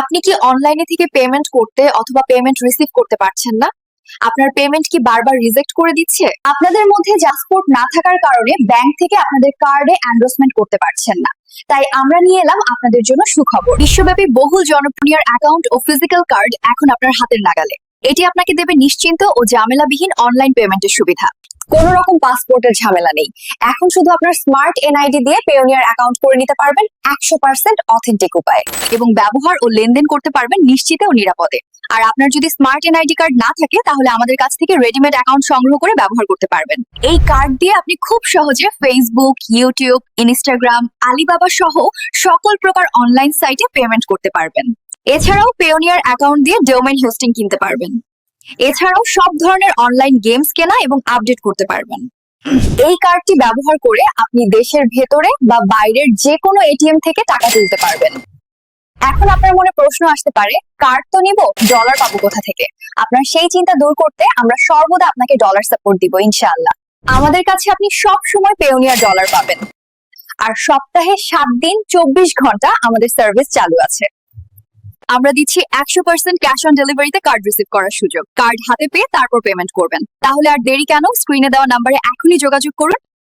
আপনি কি অনলাইনে থেকে পেমেন্ট করতে অথবা পেমেন্ট রিসিভ করতে পারছেন না? আপনার পেমেন্ট কি বারবার রিজেক্ট করে দিচ্ছে? আপনাদের মধ্যে জাসপোর্ট না থাকার কারণে ব্যাংক থেকে আপনাদের কার্ডে এন্ডোর্সমেন্ট করতে পারছেন না। তাই আমরা নিয়ে এলাম আপনাদের জন্য সুখবর। বিশ্বব্যাপী বহুল জনপ্রিয় অ্যাকাউন্ট ও ফিজিক্যাল কার্ড এখন আপনার হাতের নাগালে। এটি আপনাকে দেবে নিশ্চিন্ত ও জামেলাবিহীন অনলাইন পেমেন্টের সুবিধা। কোনো রকম পাসপোর্টের ঝামেলা নেই। এখন শুধু আপনার স্মার্ট এনআইডি দিয়ে পেওনিয়ার অ্যাকাউন্ট করে নিতে পারবেন একশো পার্সেন্ট অথেন্টিক উপায়ে। এবং ব্যবহার ও লেনদেন করতে পারবেন নিশ্চিতে ও নিরাপদে। আর আপনার যদি স্মার্ট এনআইডি কার্ড না থাকে, তাহলে আমাদের কাছ থেকে রেডিমেড অ্যাকাউন্ট সংগ্রহ করে ব্যবহার করতে পারবেন। এই কার্ড দিয়ে আপনি খুব সহজে ফেসবুক ইউটিউব ইনস্টাগ্রাম আলিবাবা সহ সকল প্রকার অনলাইন সাইটে পেমেন্ট করতে পারবেন। এছাড়াও পেওনিয়ার অ্যাকাউন্ট দিয়ে ডোমেইন হোস্টিং কিনতে পারবেন। এছাড়াও সব ধরনের অনলাইন গেমস কেনা এবং আপডেট করতে পারবেন। এই কার্ডটি ব্যবহার করে আপনি দেশের ভেতরে বা বাইরের যে কোনো এটিএম থেকে টাকা তুলতে পারবেন। এখন আপনার মনে প্রশ্ন আসতে পারে কার্ড তো নিব ডলার পাবো কোথা থেকে? আপনার সেই চিন্তা দূর করতে আমরা সর্বদা আপনাকে ডলার সাপোর্ট দিব, ইনশাআল্লাহ। আমাদের কাছে আপনি সব সময় পেওনিয়ার ডলার পাবেন। আর সপ্তাহে সাত দিন, চব্বিশ ঘণ্টা আমাদের সার্ভিস চালু আছে। আমরা দিচ্ছি একশো পার্সেন্ট ক্যাশ অন ডেলিভারিতে কার্ড রিসিভ করার সুযোগ। কার্ড হাতে পেয়ে তারপর পেমেন্ট করবেন। তাহলে আর দেরি কেন? স্ক্রিনে দেওয়া নাম্বারে এখনই যোগাযোগ করুন।